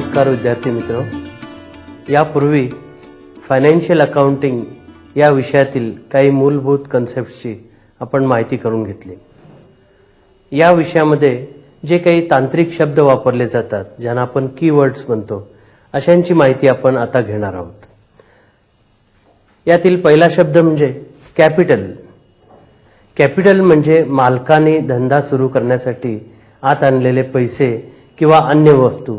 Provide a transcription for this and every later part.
नमस्कार विद्यार्थी मित्र. यापूर्वी फायनान्शियल अकाउंटिंग या विषयातील काही मूलभूत कन्सेप्टची आपण माहिती करून घेतली. या विषयामध्ये जे काही तांत्रिक शब्द वापरले जातात ज्यांना आपण कीवर्ड्स म्हणतो अशांची माहिती आपण आता घेणार आहोत. यातील पहिला शब्द म्हणजे कॅपिटल कॅपिटल म्हणजे मालकाने धंदा सुरू करण्यासाठी आत आणलेले पैसे किंवा अन्य वस्तू.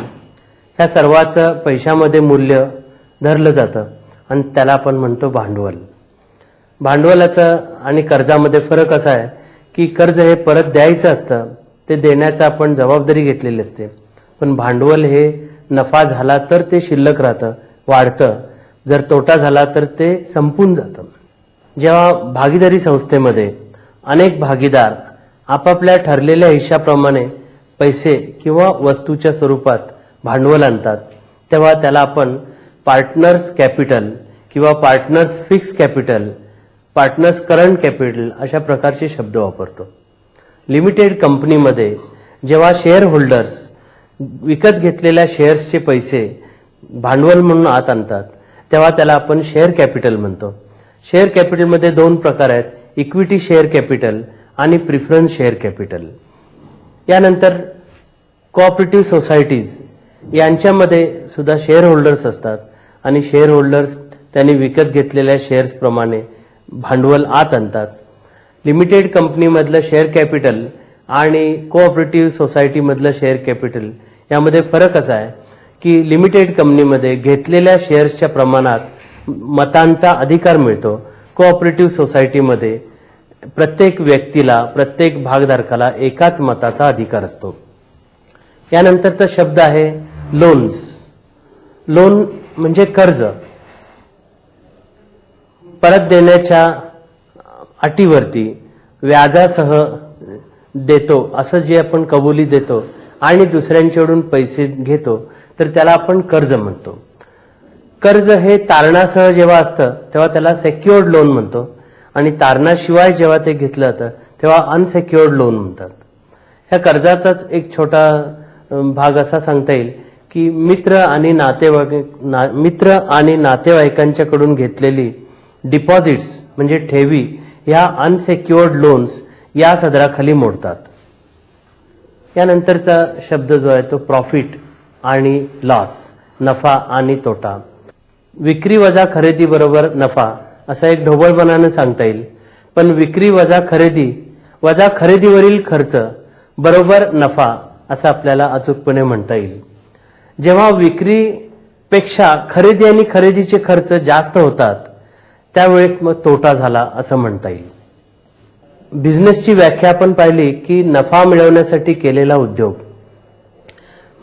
ह्या सर्वाचं पैशामध्ये मूल्य धरलं जातं. आणि त्याला आपण म्हणतो भांडवल. भांडवलाचं आणि कर्जामध्ये फरक असा आहे की कर्ज हे परत द्यायचं असतं ते देण्याचं आपण जबाबदारी घेतलेली असते. पण भांडवल हे नफा झाला तर ते शिल्लक राहतं वाढतं. जर तोटा झाला तर ते संपून जातं. जेव्हा भागीदारी संस्थेमध्ये अनेक भागीदार आपापल्या ठरलेल्या हिश्शाप्रमाणे पैसे किंवा वस्तूच्या स्वरूपात भांडवल आणतात तेव्हा त्याला आपण पार्टनर्स कॅपिटल किंवा partners fix capital partners current capital अशा प्रकारचे शब्द वापरतो. लिमिटेड कंपनीमध्ये जेव्हा शेअर होल्डर्स विकत घेतलेल्या शेअर्सचे पैसे भांडवल म्हणून आत आणतात तेव्हा त्याला आपण शेअर कॅपिटल म्हणतो. शेअर कॅपिटलमध्ये दोन प्रकार आहेत इक्विटी शेअर कॅपिटल आणि प्रिफरन्स शेअर कॅपिटल यानंतर कोऑपरेटिव्ह सोसायटीज यांच्यामध्ये सुद्धा शेअर होल्डर्स असतात. आणि शेअर होल्डर्स त्यांनी विकत घेतलेल्या शेअर्सप्रमाणे भांडवल आत आणतात. लिमिटेड कंपनीमधलं शेअर कॅपिटल आणि कोऑपरेटिव्ह सोसायटीमधलं शेअर कॅपिटल यामध्ये फरक असा आहे की लिमिटेड कंपनीमध्ये घेतलेल्या शेअर्सच्या प्रमाणात मतांचा अधिकार मिळतो. कोऑपरेटिव्ह सोसायटीमध्ये प्रत्येक व्यक्तीला प्रत्येक भागधारकाला एकाच मताचा अधिकार असतो. यानंतरचा शब्द आहे लोन्स. लोन म्हणजे कर्ज. परत देण्याच्या अटीवरती व्याजासह देतो असं जे आपण कबुली देतो आणि दुसऱ्यांच्याकडून पैसे घेतो तर त्याला आपण कर्ज म्हणतो. कर्ज हे तारणासह जेव्हा असतं तेव्हा त्याला सेक्युअर्ड लोन म्हणतो. आणि तारणाशिवाय जेव्हा ते घेतलं जातं तेव्हा अनसेक्युअर्ड लोन म्हणतात. ह्या कर्जाचाच एक छोटा भाग असा सांगता येईल. की मित्र आणि नातेवाईक ना, मित्र आणि नातेवाईकांच्याकडून घेतलेली डिपॉझिट्स म्हणजे ठेवी ह्या अनसेक्युअर्ड लोन्स या सदराखाली मोडतात. यानंतरचा शब्द जो आहे तो प्रॉफिट आणि लॉस नफा आणि तोटा. विक्री वजा खरेदी बरोबर नफा असा एक ढोबळपणानं सांगता येईल. पण विक्री वजा खरेदी वजा खरेदीवरील खर्च बरोबर नफा असं आपल्याला अचूकपणे म्हणता येईल. जेव्हा विक्रीपेक्षा खरेदी आणि खरेदीचे खर्च जास्त होतात त्यावेळेस मग तोटा झाला असं म्हणता येईल. बिझनेसची व्याख्या आपण पाहिली की नफा मिळवण्यासाठी केलेला उद्योग.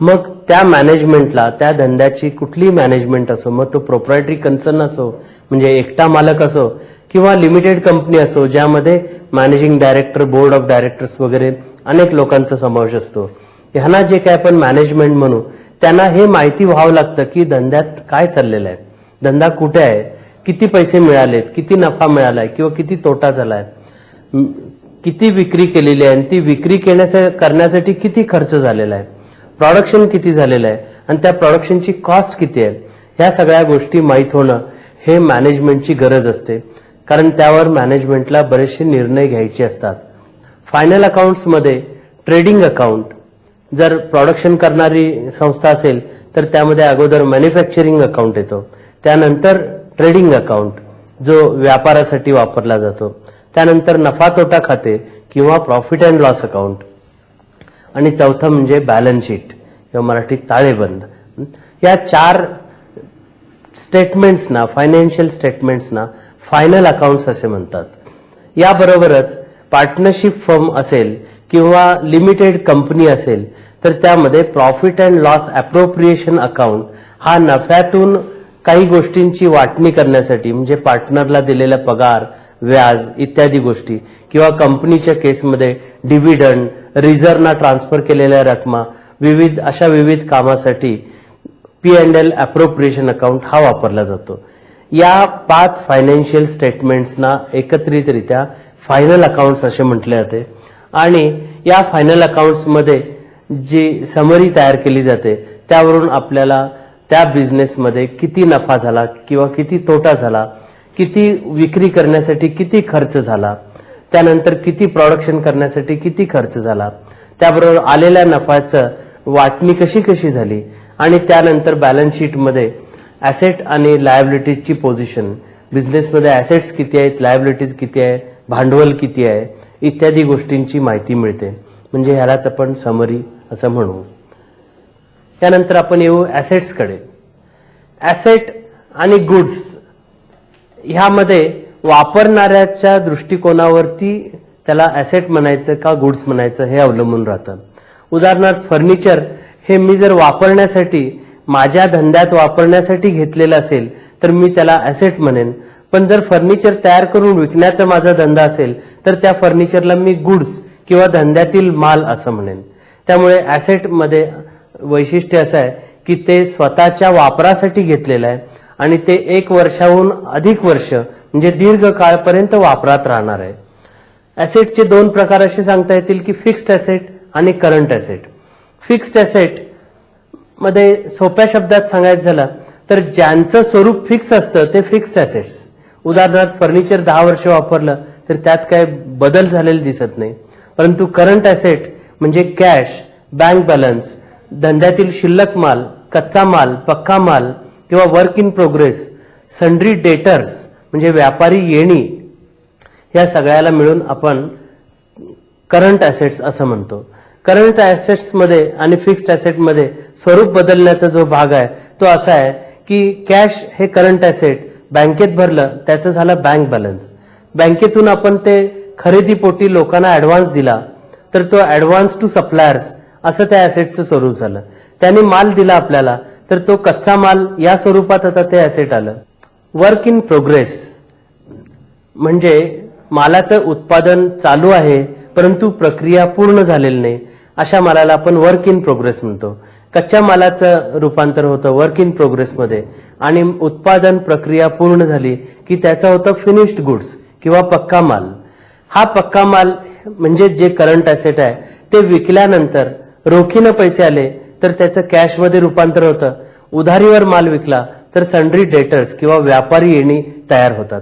मग त्या मॅनेजमेंटला त्या धंद्याची कुठली मॅनेजमेंट असो मग तो प्रोप्रायटरी कन्सर्न असो म्हणजे एकटा मालक असो किंवा लिमिटेड कंपनी असो ज्यामध्ये managing director board of directors वगैरे अनेक लोकांचा समावेश असतो. ह्यांना जे काय आपण मॅनेजमेंट म्हणू त्यांना हे माहिती व्हावं लागतं की धंद्यात काय चाललेलं आहे. धंदा कुठे आहे? किती पैसे मिळालेत? किती नफा मिळालाय? किंवा किती तोटा झालाय? किती विक्री केलेली आहे? आणि ती विक्री केण्याचा करण्यासाठी किती खर्च झालेला आहे? प्रोडक्शन किती झालेलं आहे? आणि त्या प्रोडक्शनची कॉस्ट किती आहे? ह्या सगळ्या गोष्टी माहीत होणं हे मॅनेजमेंटची गरज असते. कारण त्यावर मॅनेजमेंटला बरेचसे निर्णय घ्यायचे असतात. फायनल अकाउंट्समध्ये ट्रेडिंग अकाउंट जर प्रोडक्शन करणारी संस्था असेल तर त्यामध्ये अगोदर मॅन्युफॅक्चरिंग अकाउंट येतो. त्यानंतर ट्रेडिंग अकाउंट जो व्यापारासाठी वापरला जातो. त्यानंतर नफा तोटा खाते किंवा प्रॉफिट अँड लॉस अकाउंट आणि चौथं म्हणजे बॅलन्स शीट किंवा मराठीत ताळेबंद. या चार स्टेटमेंट्सना फायनान्शियल स्टेटमेंट्सना फायनल अकाउंट्स असे म्हणतात. याबरोबरच पार्टनरशिप फर्म असेल किंवा लिमिटेड कंपनी असेल तर त्यामध्ये profit and loss appropriation account हा नफ्यातून काही गोष्टींची वाटणी करण्यासाठी म्हणजे पार्टनरला दिलेला पगार व्याज इत्यादी गोष्टी किंवा कंपनीच्या केसमध्ये डिव्हिडंड रिझर्वना ट्रान्सफर केलेल्या रकमा विविध अशा विविध कामासाठी P and L appropriation account हा वापरला जातो. या पाच फायनान्शियल स्टेटमेंट्सना एकत्रितरित्या फायनल अकाउंट्स असे म्हटले जाते. आणि या फायनल अकाउंट्समध्ये जी समरी तयार केली जाते त्यावरून आपल्याला त्या बिझनेसमध्ये किती नफा झाला किंवा किती तोटा झाला किती विक्री करण्यासाठी किती खर्च झाला त्यानंतर किती प्रोडक्शन करण्यासाठी किती खर्च झाला त्याबरोबर आलेल्या नफ्याचं वाटणी कशी कशी झाली आणि त्यानंतर बॅलन्स शीटमध्ये ॲसेट आणि लायबिलिटीजची पोझिशन बिझनेसमध्ये ॲसेट्स किती आहेत लायबिलिटीज किती आहे भांडवल किती आहे इत्यादी गोष्टींची माहिती मिळते. म्हणजे ह्यालाच आपण समरी असं म्हणू. त्यानंतर आपण येऊ ॲसेट्सकडे ॲसेट आणि गुड्स ह्यामध्ये वापरणाऱ्याच्या दृष्टिकोनावरती त्याला ॲसेट म्हणायचं का गुड्स म्हणायचं हे अवलंबून राहतं. उदाहरणार्थ फर्निचर हे मी जर वापरण्यासाठी माझ्या धंद्यात वापरण्यासाठी घेतलेलं असेल तर मी त्याला ॲसेट म्हणेन. पण जर फर्निचर तयार करून विकण्याचा माझा धंदा असेल तर त्या फर्निचरला मी गुड्स किंवा धंद्यातील माल असं म्हणेन. त्यामुळे ॲसेटमध्ये वैशिष्ट्य असं आहे की ते स्वतःच्या वापरासाठी घेतलेलं आहे आणि ते एक वर्षाहून अधिक वर्ष म्हणजे दीर्घ काळपर्यंत वापरात राहणार आहे. ॲसेटचे दोन प्रकार असे सांगता येतील की फिक्स्ड ॲसेट आणि करंट ॲसेट फिक्स्ड ॲसेटमध्ये सोप्या शब्दात सांगायचं झालं तर ज्यांचं स्वरूप फिक्स असतं ते फिक्स्ड ॲसेट्स उदाहरणार्थ फर्निचर दहा वर्ष वापरलं तर त्यात काय बदल झालेले दिसत नाही. परंतु करंट ॲसेट म्हणजे कॅश बँक बॅलन्स धंद्यातील शिल्लक माल कच्चा माल पक्का माल किंवा work in progress sundry debtors म्हणजे व्यापारी येणी या सगळ्याला मिळून आपण करंट ॲसेट्स असं म्हणतो. करंट ॲसेट्समध्ये आणि फिक्स्ड ॲसेटमध्ये स्वरूप बदलण्याचा जो भाग आहे तो असा आहे की कॅश हे करंट ॲसेट बँकेत भरलं त्याचं झालं बँक बॅलन्स बँकेतून आपण ते खरेदीपोटी लोकांना ऍडव्हान्स दिला तर तो ऍडव्हान्स टू सप्लायर्स असं त्या ऍसेटचं स्वरूप झालं. त्यांनी माल दिला आपल्याला तर तो कच्चा माल या स्वरूपात आता ते ऍसेट आलं. वर्क इन प्रोग्रेस म्हणजे मालाचं उत्पादन चालू आहे परंतु प्रक्रिया पूर्ण झालेली नाही अशा मालाला आपण वर्क इन प्रोग्रेस म्हणतो. कच्च्या मालाचं रूपांतर होतं वर्क इन प्रोग्रेसमध्ये आणि उत्पादन प्रक्रिया पूर्ण झाली की त्याचं होतं फिनिश्ड गुड्स किंवा पक्का माल. हा पक्का माल म्हणजे जे करंट ॲसेट आहे ते विकल्यानंतर रोखीनं पैसे आले तर त्याचं कॅशमध्ये रूपांतर होतं. उधारीवर माल विकला तर सन्ड्री डेटर्स किंवा व्यापारी येणी तयार होतात.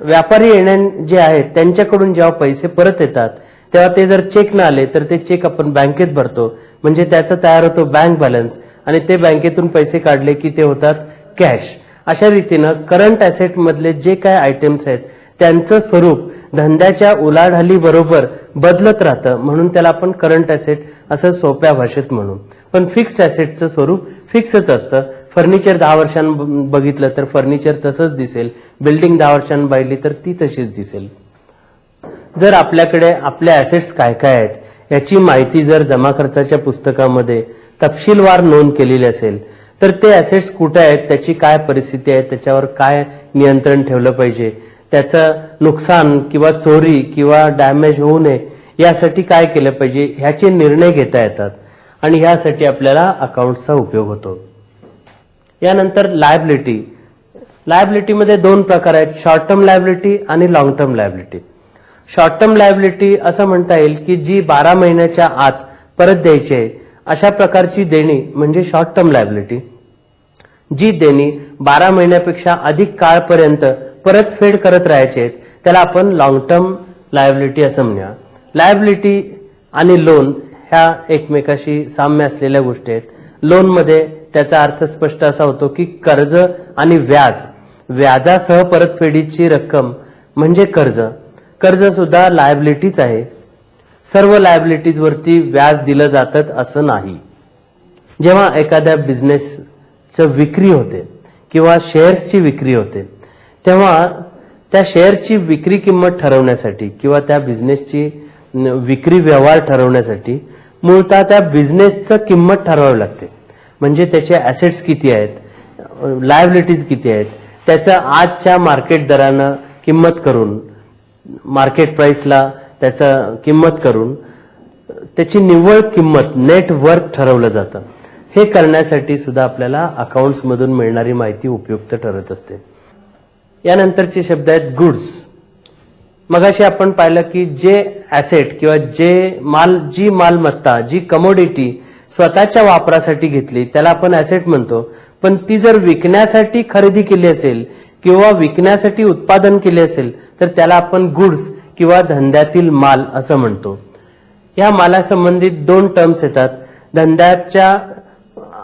व्यापारी येण्या जे आहेत त्यांच्याकडून जेव्हा पैसे परत येतात तेव्हा ते जर चेक न आले तर ते चेक आपण बँकेत भरतो. म्हणजे त्याचा तयार होतो बँक बॅलन्स. आणि ते बँकेतून पैसे काढले की ते होतात कॅश. अशा रीतीनं करंट ॲसेट मधले जे काय आयटम्स आहेत त्यांचं स्वरूप धंद्याच्या उलाढाली बरोबर बदलत राहतं. म्हणून त्याला आपण करंट ॲसेट असं सोप्या भाषेत म्हणू. पण फिक्स्ड ॲसेटचं स्वरूप फिक्सच असतं. फर्निचर दहा वर्षां बघितलं तर फर्निचर तसंच दिसेल. बिल्डिंग दहा वर्षांनी पाहिली तर ती तशीच दिसेल. जर आपल्याकडे आपल्या ॲसेट्स काय काय आहेत याची माहिती जर जमा खर्चाच्या पुस्तकामध्ये तपशीलवार नोंद केलेली असेल तर ते ॲसेट्स कुठे आहेत त्याची काय परिस्थिती आहे त्याच्यावर काय नियंत्रण ठेवलं पाहिजे त्याचं नुकसान किंवा चोरी किंवा डॅमेज होऊ नये यासाठी काय केलं पाहिजे ह्याचे निर्णय घेता येतात. आणि ह्यासाठी आपल्याला अकाउंटचा उपयोग होतो. यानंतर लायबिलिटी लायबिलिटीमध्ये दोन प्रकार आहेत शॉर्ट टर्म लायबिलिटी आणि long term liability short term liability असं म्हणता येईल की जी बारा महिन्याच्या आत परत द्यायची आहे अशा प्रकारची देणी म्हणजे शॉर्ट टर्म लायबिलिटी जी देणी बारा महिन्यापेक्षा अधिक काळपर्यंत परतफेड करत राहायचे आहेत त्याला आपण लॉंग टर्म लायबिलिटी असं म्हणूया. लायबिलिटी आणि लोन ह्या एकमेकाशी साम्य असलेल्या गोष्टी आहेत. लोनमध्ये त्याचा अर्थ स्पष्ट असा होतो की कर्ज आणि व्याज. व्याजासह परतफेडीची रक्कम म्हणजे कर्ज. कर्ज सुद्धा लायबिलिटीच आहे. सर्व लायबिलिटीजवरती व्याज दिलं जातच असं नाही. जेव्हा एखाद्या बिझनेसचं विक्री होते किंवा शेअर्सची विक्री होते तेव्हा त्या शेअरची विक्री किंमत ठरवण्यासाठी किंवा त्या बिझनेसची विक्री व्यवहार ठरवण्यासाठी मूळतः त्या बिझनेसचं किंमत ठरवावी लागते. म्हणजे त्याचे ॲसेट्स किती आहेत लायबिलिटीज किती आहेत त्याचं आजच्या मार्केट दरानं किंमत करून मार्केट प्राइसला त्याचा किंमत करून त्याची निव्वळ किंमत नेट वर्थ ठरवलं जातं. हे करण्यासाठी सुद्धा आपल्याला अकाउंट्समधून मिळणारी माहिती उपयुक्त ठरत असते. यानंतरचे शब्द आहेत गुड्स मगाशी आपण पाहिलं की जे ॲसेट किंवा जे माल जी मालमत्ता जी कमोडिटी स्वतःच्या वापरासाठी घेतली त्याला आपण ऍसेट म्हणतो. पण ती जर विकण्यासाठी खरेदी केली असेल किंवा विकण्यासाठी उत्पादन केले असेल तर त्याला आपण गुड्स किंवा धंद्यातील माल असं म्हणतो. या मालासंबंधित दोन टर्म्स येतात. धंद्याच्या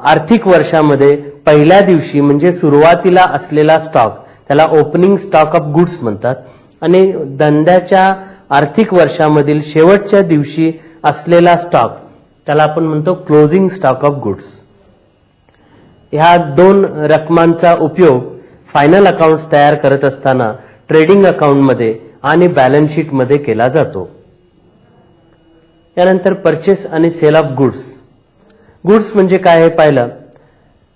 आर्थिक वर्षामध्ये पहिल्या दिवशी म्हणजे सुरुवातीला असलेला स्टॉक त्याला ओपनिंग स्टॉक ऑफ गुड्स म्हणतात. आणि धंद्याच्या आर्थिक वर्षामधील शेवटच्या दिवशी असलेला स्टॉक त्याला आपण म्हणतो क्लोजिंग स्टॉक ऑफ गुड्स ह्या दोन रकमांचा उपयोग फायनल अकाउंट्स तयार करत असताना ट्रेडिंग अकाउंटमध्ये आणि बॅलन्स शीटमध्ये केला जातो. यानंतर परचेस आणि सेल ऑफ गुड्स गुड्स म्हणजे काय हे पाहिलं?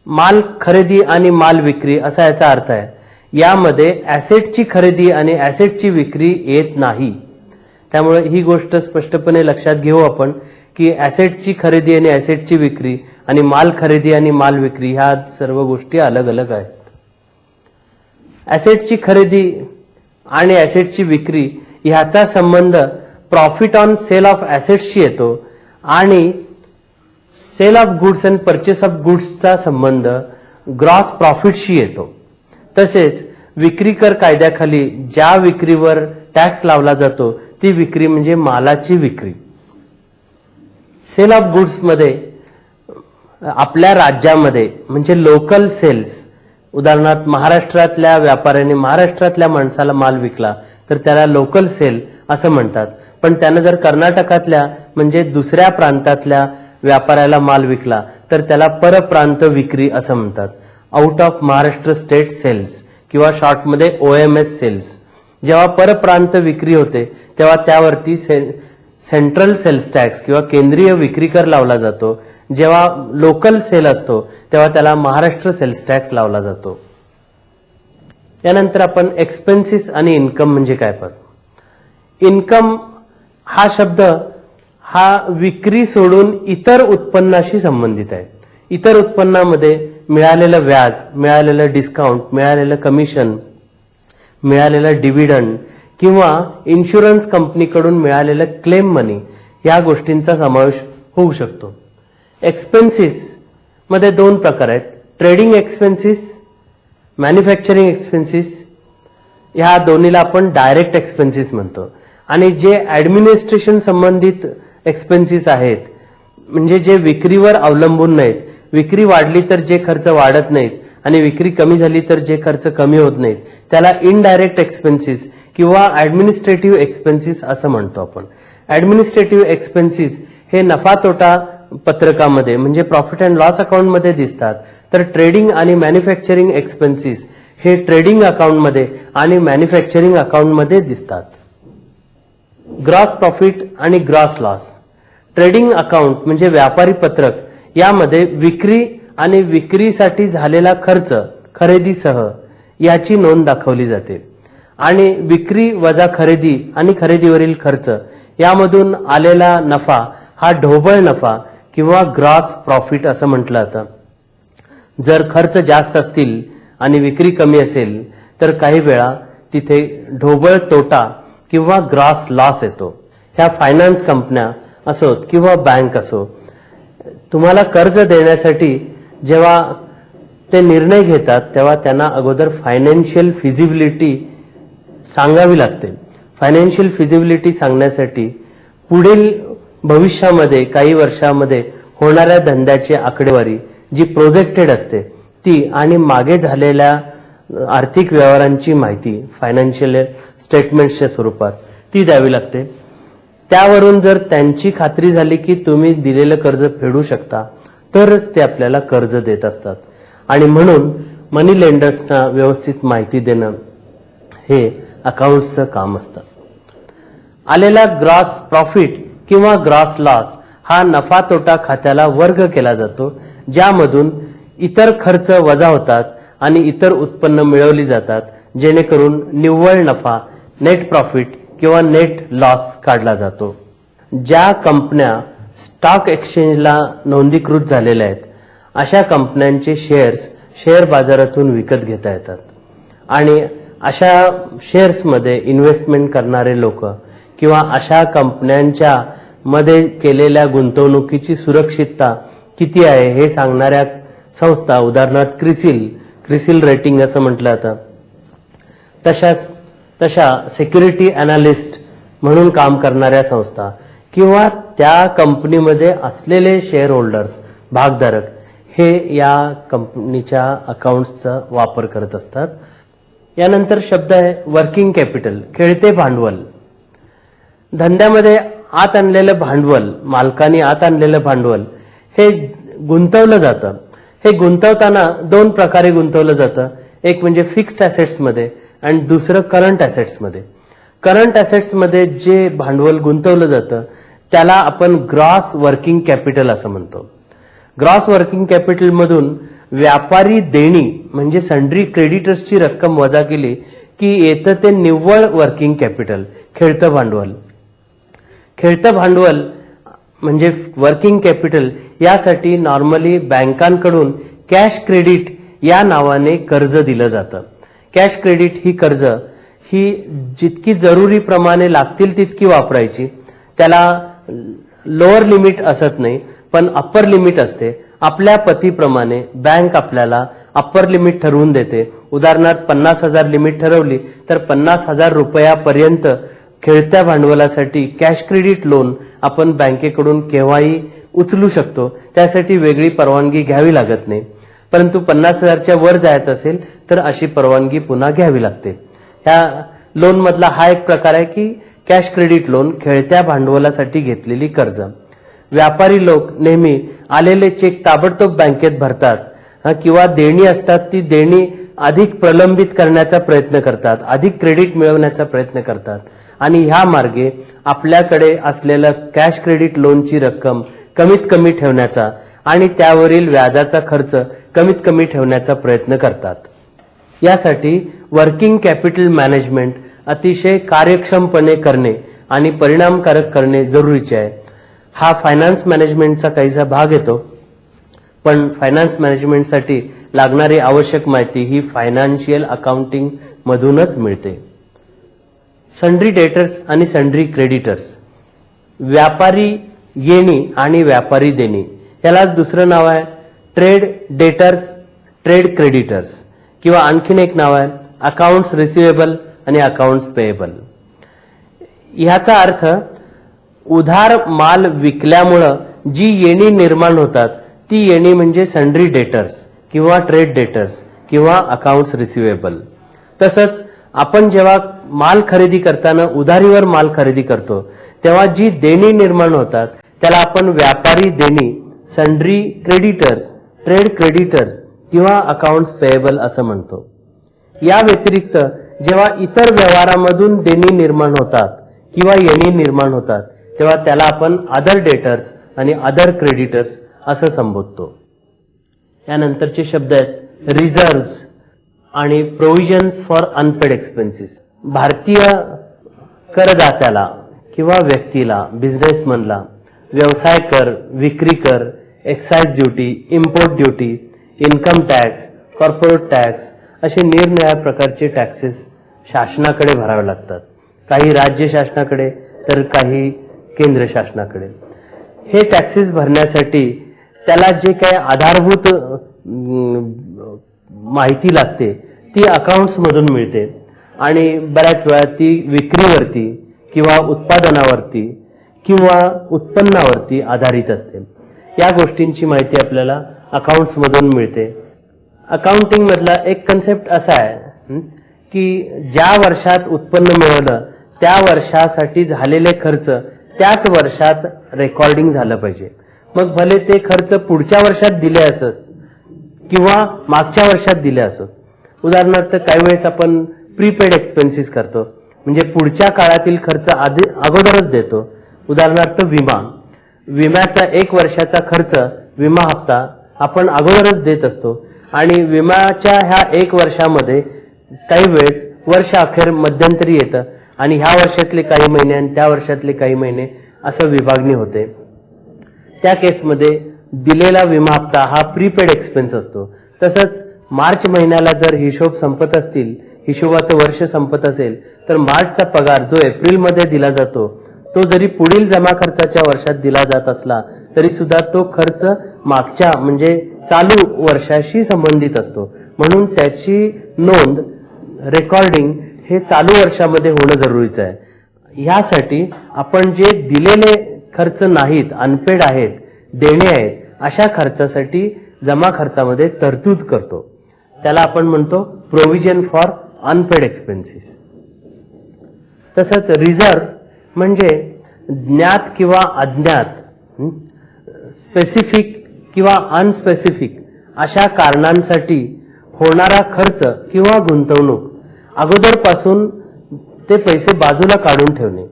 माल खरेदी आणि माल विक्री असा याचा अर्थ आहे. यामध्ये ऍसेटची खरेदी आणि ऍसेटची विक्री येत नाही. त्यामुळे ही गोष्ट स्पष्टपणे लक्षात घेऊ आपण की ऍसेटची खरेदी आणि ऍसेटची विक्री आणि माल खरेदी आणि माल विक्री ह्या सर्व गोष्टी अलग अलग आहेत. ॲसेटची खरेदी आणि ॲसेटची विक्री ह्याचा संबंध प्रॉफिट ऑन सेल ऑफ ॲसेट्सशी येतो आणि sale of goods and purchase of गुड्सचा संबंध ग्रॉस प्रॉफिटशी येतो. तसेच विक्री कर कायद्याखाली ज्या विक्रीवर टॅक्स लावला जातो ती विक्री म्हणजे मालाची विक्री. सेल ऑफ गुड्समध्ये आपल्या राज्यामध्ये म्हणजे लोकल सेल्स उदाहरणार्थ महाराष्ट्रातल्या व्यापाऱ्याने महाराष्ट्रातल्या माणसाला माल विकला तर त्याला लोकल सेल असं म्हणतात. पण त्यानं जर कर्नाटकातल्या म्हणजे दुसऱ्या प्रांतातल्या व्यापाऱ्याला माल विकला तर त्याला परप्रांत विक्री असं म्हणतात. Out of Maharashtra state sales किंवा शॉर्टमध्ये ओ एम एस सेल्स जेव्हा परप्रांत विक्री होते तेव्हा त्यावरती सेल सेंट्रल सेल्स टॅक्स किंवा केंद्रीय विक्री कर लावला जातो. जेव्हा लोकल सेल असतो तेव्हा त्याला महाराष्ट्र सेल्स टॅक्स लावला जातो. यानंतर आपण एक्सपेन्सिस आणि इन्कम म्हणजे काय पाहतो इन्कम हा शब्द हा विक्री सोडून इतर उत्पन्नाशी संबंधित आहे. इतर उत्पन्नामध्ये मिळालेलं व्याज मिळालेलं डिस्काउंट मिळालेलं कमिशन मिळालेलं डिव्हिडंड किंवा इन्शुरन्स कंपनीकडून मिळालेलं क्लेम मनी या गोष्टींचा समावेश होऊ शकतो. एक्सपेन्सिसमध्ये दोन प्रकार आहेत. ट्रेडिंग एक्सपेन्सीस मॅन्युफॅक्चरिंग एक्सपेन्सीस ह्या दोन्हीला आपण डायरेक्ट एक्सपेन्सीस म्हणतो. आणि जे ऍडमिनिस्ट्रेशन संबंधित एक्सपेन्सीस आहेत म्हणजे जे विक्रीवर अवलंबून नाहीत विक्री वाढली तर जे खर्च वाढत नाहीत आणि विक्री कमी झाली तर जे खर्च कमी होत नाहीत त्याला इनडायरेक्ट एक्सपेन्सिस किंवा ऍडमिनिस्ट्रेटिव्ह एक्सपेन्सीस असं म्हणतो आपण. ऍडमिनिस्ट्रेटिव्ह एक्सपेन्सीस हे नफा तोटा पत्रकामध्ये म्हणजे प्रॉफिट अँड लॉस अकाउंटमध्ये दिसतात. तर ट्रेडिंग आणि मॅन्युफॅक्चरिंग एक्सपेन्सीस हे ट्रेडिंग अकाउंटमध्ये आणि मॅन्युफॅक्चरिंग अकाउंटमध्ये दिसतात. ग्रॉस प्रॉफिट आणि ग्रॉस लॉस ट्रेडिंग अकाउंट म्हणजे व्यापारी पत्रक यामध्ये विक्री आणि विक्रीसाठी झालेला खर्च खरेदीसह याची नोंद दाखवली जाते. आणि विक्री वजा खरेदी आणि खरेदीवरील खर्च यामधून आलेला नफा हा ढोबळ नफा किंवा ग्रॉस प्रॉफिट असं म्हटलं जातं. जर खर्च जास्त असतील आणि विक्री कमी असेल तर काही वेळा तिथे ढोबळ तोटा किंवा ग्रॉस लॉस येतो. ह्या फायनान्स कंपन्या असोत किंवा बँक असो तुम्हाला कर्ज देण्यासाठी जेव्हा ते निर्णय घेतात तेव्हा त्यांना अगोदर फायनान्शियल फिजिबिलिटी सांगावी लागते. फायनान्शियल फिजिबिलिटी सांगण्यासाठी पुढील भविष्यामध्ये काही वर्षामध्ये होणाऱ्या धंद्याची आकडेवारी जी प्रोजेक्टेड असते ती आणि मागे झालेल्या आर्थिक व्यवहारांची माहिती फायनान्शियल स्टेटमेंट्सच्या स्वरूपात ती द्यावी लागते. त्यावरून जर त्यांची खात्री झाली की तुम्ही दिलेलं कर्ज फेडू शकता तरच ते आपल्याला कर्ज देत असतात. आणि म्हणून मनी लेंडर्सना व्यवस्थित माहिती देणं हे अकाउंटचं काम असतं. आलेला ग्रॉस प्रॉफिट किंवा ग्रॉस लॉस हा नफा तोटा खात्याला वर्ग केला जातो ज्यामधून इतर खर्च वजा होतात आणि इतर उत्पन्न मिळवली जातात जेणेकरून निव्वळ नफा नेट प्रॉफिट किंवा नेट लॉस काढला जातो. ज्या कंपन्या स्टॉक एक्सचेंजला नोंदीकृत झालेल्या आहेत अशा कंपन्यांचे शेअर्स शेअर बाजारातून विकत घेता येतात. आणि अशा शेअर्समध्ये इन्व्हेस्टमेंट करणारे लोक किंवा अशा कंपन्यांच्या मध्ये केलेल्या गुंतवणुकीची सुरक्षितता किती आहे हे सांगणाऱ्या संस्था उदाहरणार्थ क्रिसिल क्रिसिल रेटिंग असं म्हटलं जातं. तशाच तशा सिक्युरिटी अनालिस्ट म्हणून काम करणाऱ्या संस्था किंवा त्या कंपनीमध्ये असलेले शेअर होल्डर्स भागधारक हे या कंपनीच्या अकाउंट्सचा वापर करत असतात. यानंतर शब्द आहे वर्किंग कॅपिटल खेळते भांडवल. धंद्यामध्ये आत आणलेलं भांडवल मालकाने आत आणलेलं भांडवल हे गुंतवलं जातं. हे गुंतवताना दोन प्रकारे गुंतवलं जातं. एक म्हणजे फिक्स्ड ॲसेट्समध्ये आणि दुसरं करंट ॲसेट्समध्ये करंट ॲसेट्समध्ये जे भांडवल गुंतवलं जातं त्याला आपण ग्रॉस वर्किंग कॅपिटल असं म्हणतो. ग्रॉस वर्किंग कॅपिटलमधून व्यापारी देणी म्हणजे सन्ड्री क्रेडिटर्सची रक्कम वजा केली की येतं ते निव्वळ वर्किंग कॅपिटल खेळतं भांडवल. खेळतं भांडवल म्हणजे वर्किंग कॅपिटल यासाठी नॉर्मली बँकांकडून कॅश क्रेडिट या नावाने कर्ज दिलं जातं. कॅश क्रेडिट ही कर्ज ही जितकी जरुरीप्रमाणे लागतील तितकी वापरायची. त्याला लोअर लिमिट असत नाही पण अप्पर लिमिट असते. आपल्या पतीप्रमाणे बँक आपल्याला अप्पर लिमिट ठरवून देते. उदाहरणार्थ पन्नास हजार लिमिट ठरवली तर पन्नास हजार रुपयापर्यंत खेळत्या भांडवलासाठी कॅश क्रेडिट लोन आपण बँकेकडून केव्हाही उचलू शकतो. त्यासाठी वेगळी परवानगी घ्यावी लागत नाही. परंतु पन्नास हजारच्या वर जायचं असेल तर अशी परवानगी पुन्हा घ्यावी लागते. ह्या लोन मधला हा एक प्रकार आहे की कॅश क्रेडिट लोन खेळत्या भांडवलासाठी घेतलेली कर्ज. व्यापारी लोक नेहमी आलेले चेक ताबडतोब बँकेत भरतात. किंवा देणी असतात ती देणी अधिक प्रलंबित करण्याचा प्रयत्न करतात अधिक क्रेडिट मिळवण्याचा प्रयत्न करतात. आणि ह्या मार्गे आपल्याकडे असलेलं कॅश क्रेडिट लोनची रक्कम कमीत कमी ठेवण्याचा आणि त्यावरील व्याजाचा खर्च कमीत कमी ठेवण्याचा प्रयत्न करतात. यासाठी वर्किंग कॅपिटल मॅनेजमेंट अतिशय कार्यक्षमपणे करणे आणि परिणामकारक करणे जरुरीचे आहे. हा फायनान्स मॅनेजमेंटचा काहीसा भाग येतो. पण फायनान्स मॅनेजमेंटसाठी लागणारी आवश्यक माहिती ही फायनान्शियल अकाउंटिंग मधूनच मिळते. सन्ड्री डेटर्स आणि सन्ड्री क्रेडिटर्स व्यापारी येणी आणि व्यापारी देणी. यालाच दुसरं नाव आहे ट्रेड डेटर्स ट्रेड क्रेडिटर्स किंवा आणखीन एक नाव आहे अकाउंट्स रिसिवेबल आणि अकाउंट्स पेएबल ह्याचा अर्थ उधार माल विकल्यामुळं जी येणी निर्माण होतात ती येणी म्हणजे सन्ड्री डेटर्स किंवा ट्रेड डेटर्स किंवा अकाउंट्स रिसिवेबल तसंच आपण जेव्हा माल खरेदी करताना उधारीवर माल खरेदी करतो तेव्हा जी देणी निर्माण होतात त्याला आपण व्यापारी देणी सन्ड्री क्रेडिटर्स ट्रेड क्रेडिटर्स किंवा अकाउंट्स पेएबल असं म्हणतो. या व्यतिरिक्त जेव्हा इतर व्यवहारामधून देणी निर्माण होतात किंवा येणी निर्माण होतात तेव्हा त्याला आपण अदर डेटर्स आणि अदर क्रेडिटर्स असं संबोधतो. यानंतरचे शब्द आहेत रिझर्व्स आणि प्रोव्हिजन्स फॉर अनपेड एक्सपेन्सेस भारतीय करदात्याला किंवा व्यक्तीला बिझनेसमनला व्यवसाय कर विक्री कर excise duty import duty income tax corporate tax असे निरनिळ्या प्रकारचे टॅक्सेस शासनाकडे भरावे लागतात. काही राज्य शासनाकडे तर काही केंद्र शासनाकडे. हे टॅक्सेस भरण्यासाठी त्याला जे काही आधारभूत माहिती लागते ती अकाउंट्समधून मिळते. आणि बऱ्याच वेळा ती विक्रीवरती किंवा उत्पादनावरती किंवा उत्पन्नावरती आधारित असते. या गोष्टींची माहिती आपल्याला अकाउंट्समधून मिळते. अकाउंटिंगमधला एक कन्सेप्ट असा आहे की ज्या वर्षात उत्पन्न मिळवलं त्या वर्षासाठी झालेले खर्च त्याच वर्षात रेकॉर्डिंग झालं पाहिजे. मग भले ते खर्च पुढच्या वर्षात दिले असत किंवा मागच्या वर्षात दिले असत. उदाहरणार्थ काही वेळेस आपण प्रीपेड एक्सपेन्सेस करतो. म्हणजे पुढच्या काळातील खर्च आधी अगोदरच देतो. उदाहरणार्थ विमा. विम्याचा एक वर्षाचा खर्च विमा हप्ता आपण अगोदरच देत असतो. आणि विम्याच्या ह्या एक वर्षामध्ये काही वेळेस वर्ष अखेर मध्यंतरी येतं. आणि ह्या वर्षातले काही महिने आणि त्या वर्षातले काही महिने असं विभागणी होते. त्या केसमध्ये दिलेला विमा हप्ता हा प्रीपेड एक्सपेन्स असतो. तसंच मार्च महिन्याला जर हिशोब संपत असतील हिशोबाचं वर्ष संपत असेल तर मार्चचा पगार जो एप्रिलमध्ये दिला जातो तो जरी पुढील जमा खर्चाच्या वर्षात दिला जात असला तरी सुद्धा तो खर्च मागच्या म्हणजे चालू वर्षाशी संबंधित असतो. म्हणून त्याची नोंद रेकॉर्डिंग हे चालू वर्षामध्ये होणं जरुरीचं आहे. ह्यासाठी आपण जे दिलेले खर्च नाहीत अनपेड आहेत देणे आहेत अशा खर्चासाठी जमा खर्चामध्ये तरतूद करतो. त्याला आपण म्हणतो प्रोव्हिजन फॉर अनपेड एक्सपेन्सेस तसंच रिझर्व म्हणजे ज्ञात किंवा अज्ञात स्पेसिफिक किंवा अनस्पेसिफिक अशा कारणांसाठी होणारा खर्च किंवा गुंतवणूक अगोदरपासून ते पैसे बाजूला काढून ठेवणे.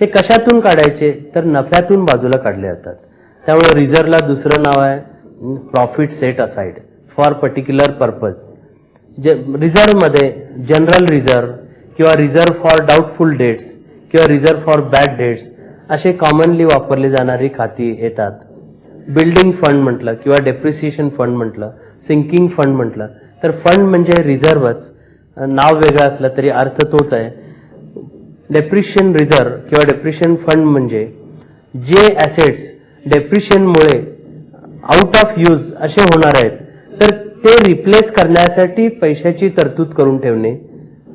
हे कशातून काढायचे? तर नफ्यातून बाजूला काढले जातात. त्यामुळे रिझर्वला दुसरं नाव आहे profit set aside for particular purpose जे रिझर्वमध्ये जनरल रिझर्व किंवा रिझर्व फॉर डाऊटफुल डेट्स किंवा रिझर्व्ह फॉर बॅड डेट्स असे कॉमनली वापरली जाणारी खाती येतात. बिल्डिंग फंड म्हटलं किंवा डेप्रिसिएशन फंड म्हटलं सिंकिंग फंड म्हटलं तर फंड म्हणजे रिझर्वच नाव वेगळं असलं तरी अर्थ तोच आहे. डेप्रिशियन रिझर्व किंवा डेप्रिशियन फंड म्हणजे जे ॲसेट्स डेप्रिशियनमुळे आउट ऑफ यूज असे होणार आहेत तर ते रिप्लेस करण्यासाठी पैशाची तरतूद करून ठेवणे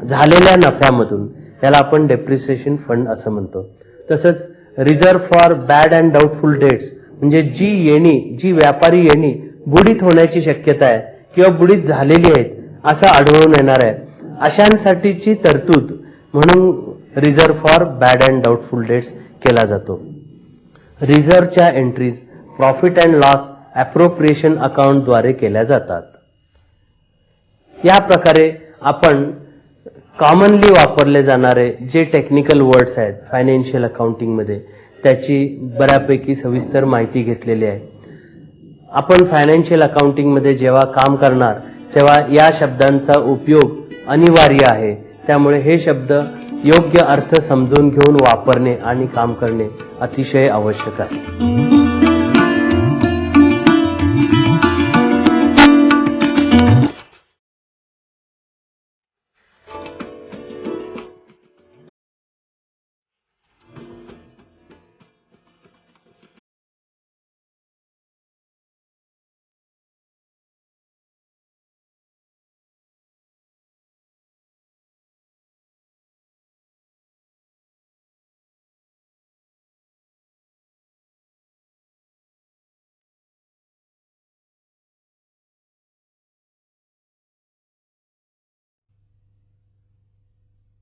झालेल्या नफ्यामधून. याला आपण डेप्रिसिएशन फंड असं म्हणतो. तसंच reserve for bad and doubtful debts म्हणजे जी येणी जी व्यापारी येणी बुडीत होण्याची शक्यता आहे किंवा बुडीत झालेली आहेत असं आढळून येणार आहे. अशांसाठीची तरतूद म्हणून reserve for bad and doubtful debts केला जातो. रिझर्वच्या entries profit and loss appropriation अकाउंटद्वारे केल्या जातात. या प्रकारे आपण कॉमनली वापरले जाणारे जे टेक्निकल वर्ड्स आहेत फायनान्शियल अकाउंटिंगमध्ये त्याची बऱ्यापैकी सविस्तर माहिती घेतलेली आहे. आपण फायनान्शियल अकाउंटिंगमध्ये जेव्हा काम करणार तेव्हा या शब्दांचा उपयोग अनिवार्य आहे. त्यामुळे हे शब्द योग्य अर्थ समजून घेऊन वापरणे आणि काम करणे अतिशय आवश्यक आहे.